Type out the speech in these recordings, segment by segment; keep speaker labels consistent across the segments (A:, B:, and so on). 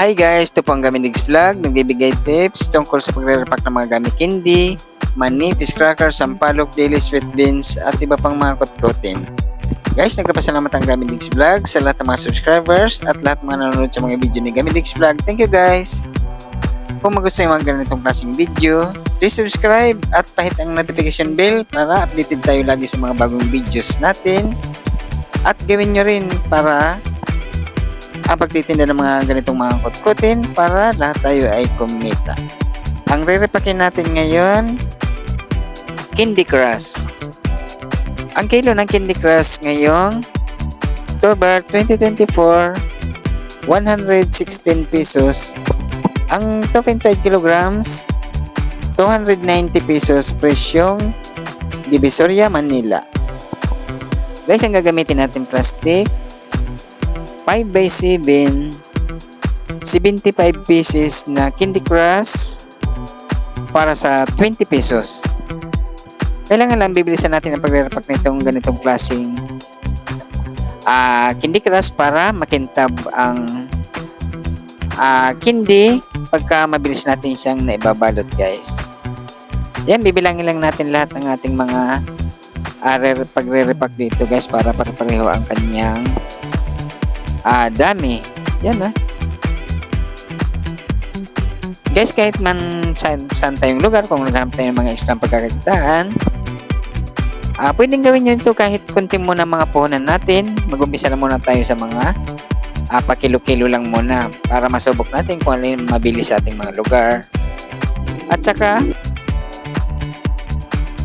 A: Hi guys, ito po ang Gamindigs Vlog. Nagbibigay tips tungkol sa pagre-repack ng mga gamit candy, mani, fish crackers, sampalok, daily sweet beans, at iba pang mga kutkutin. Guys, nagpapasalamat ang Gamindigs Vlog sa lahat ng mga subscribers at lahat ng mga nanonood sa mga video ni Gamindigs Vlog. Thank you guys! Kung magustuhan yung mga ganitong klaseng video, please subscribe at pahit ang notification bell para updated tayo lagi sa mga bagong videos natin. At gawin nyo rin para ang pagtitinda ng mga ganitong mga kutkutin para lahat tayo ay kumita. Ang re-repakin natin ngayon, Candy Crush. Ang kilo ng Candy Crush ngayong October 2024, 116 pesos. Ang 2.5 kilograms, 290 pesos presyong Divisoria, Manila. Guys, ang gagamitin natin plastic, 5 by 7 75 pieces na Candy Crush para sa 20 pesos. Kailangan lang bibilisan natin ang pagre-repack nitong ganitong klaseng uh, Candy Crush para makintab ang uh, candy pagka mabilis natin siyang naibabalot guys. Yan, bibilangin lang natin lahat ng ating mga uh, pagre-repack dito guys para para-pareho ang kanyang Ah, dami. Yan ah. Guys, kahit man saan, saan tayong lugar, kung naghanap tayo ng mga extra pagkakakitaan, ah, pwedeng gawin nyo ito kahit kunti muna mga puhunan natin. Mag-umpisa na muna tayo sa mga ah, pakilo-kilo lang muna para masubok natin kung ano yung mabilis sa ating mga lugar. At saka,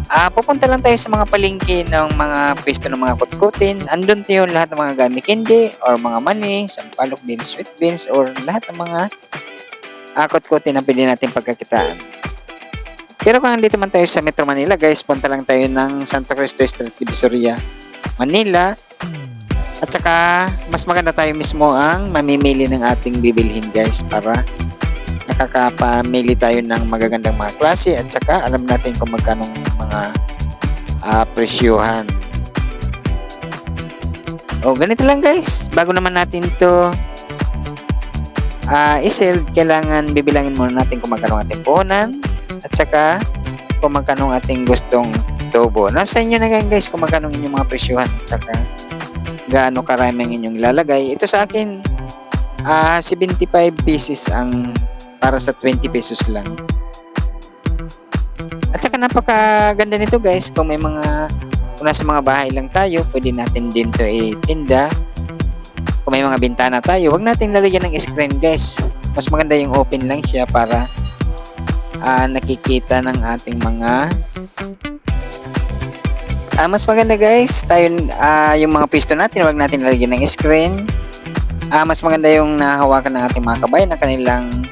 A: uh, pupunta lang tayo sa mga palengke ng mga pwesto ng mga kutkutin. Andun tayo lahat ng mga gamit candy or mga mani, sampalok din, sweet beans or lahat ng mga uh, kutkutin na pwede natin pagkakitaan. Pero kung andito man tayo sa Metro Manila, guys, punta lang tayo ng Santa Cristo Street, Divisoria, Manila. At saka, mas maganda tayo mismo ang mamimili ng ating bibilhin, guys, para nakakapamili tayo ng magagandang mga klase at saka alam natin kung magkano mga uh, presyuhan. O, ganito lang guys. Bago naman natin to uh, isell, kailangan bibilangin muna natin kung magkano ating puhunan at saka kung magkano ating gustong tubo. Nasa inyo na guys kung magkano inyong mga presyuhan at saka gaano karami ang inyong ilalagay. Ito sa akin, uh, 75 pieces ang para sa 20 pesos lang. At saka napakaganda nito guys kung may mga kung nasa mga bahay lang tayo, pwede natin din to itinda. Kung may mga bintana tayo, wag natin lalagyan ng screen guys. Mas maganda yung open lang siya para uh, nakikita ng ating mga uh, mas maganda guys tayo uh, yung mga pisto natin wag natin lalagyan ng screen uh, mas maganda yung nahawakan ng ating mga kabayan na kanilang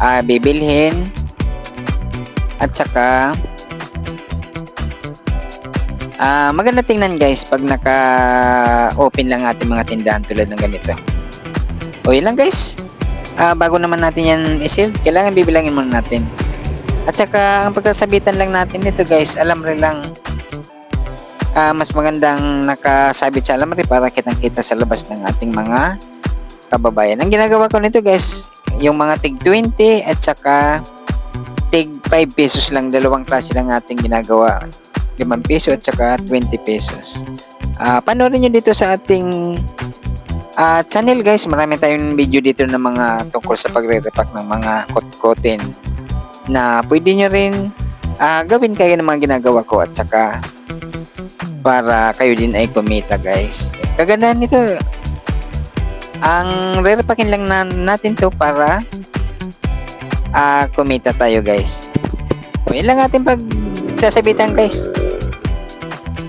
A: uh, bibilhin. At saka uh, maganda tingnan guys pag naka open lang ating mga tindahan tulad ng ganito. O yun lang guys. Uh, bago naman natin yan isild kailangan bibilangin muna natin. At saka ang pagsasabitan lang natin nito guys alam rin lang uh, mas magandang nakasabit sa alamri para kitang kita sa labas ng ating mga kababayan. Ang ginagawa ko nito guys, yung mga tig 20 at saka tig 5 pesos lang dalawang klase lang ating ginagawa. 5 peso at saka 20 pesos. Uh, panoorin nyo dito sa ating uh, channel guys. Marami tayong video dito ng mga tungkol sa pagre-repack ng mga kotkotin na pwede nyo rin uh, gawin kayo ng mga ginagawa ko at saka para kayo din ay kumita guys. Kagandahan nito ang rerepakin lang na, natin to para uh, kumita tayo guys. O yan lang ating pagsasabitan guys.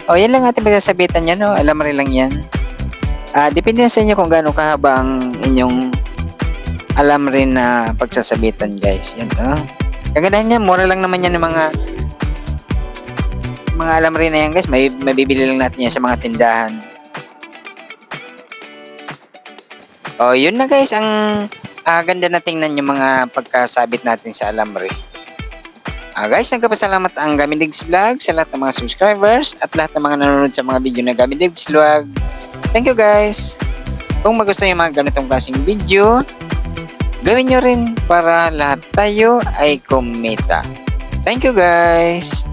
A: O yan lang ating pagsasabitan yan. No? Alam rin lang yan. Uh, depende sa inyo kung gaano kahaba ang inyong alam rin na pagsasabitan guys. Yan no? Kagandahan niya, mura lang naman yan ng mga mga alam rin na yan guys. May, mabibili lang natin yan sa mga tindahan Oh, yun na guys, ang uh, ganda na tingnan yung mga pagkasabit natin sa alambre. Uh, guys, nagkapasalamat ang Gamidigs Vlog sa lahat ng mga subscribers at lahat ng mga nanonood sa mga video na Gamidigs Vlog. Thank you guys! Kung magustuhan yung mga ganitong klaseng video, gawin nyo rin para lahat tayo ay kumita. Thank you guys!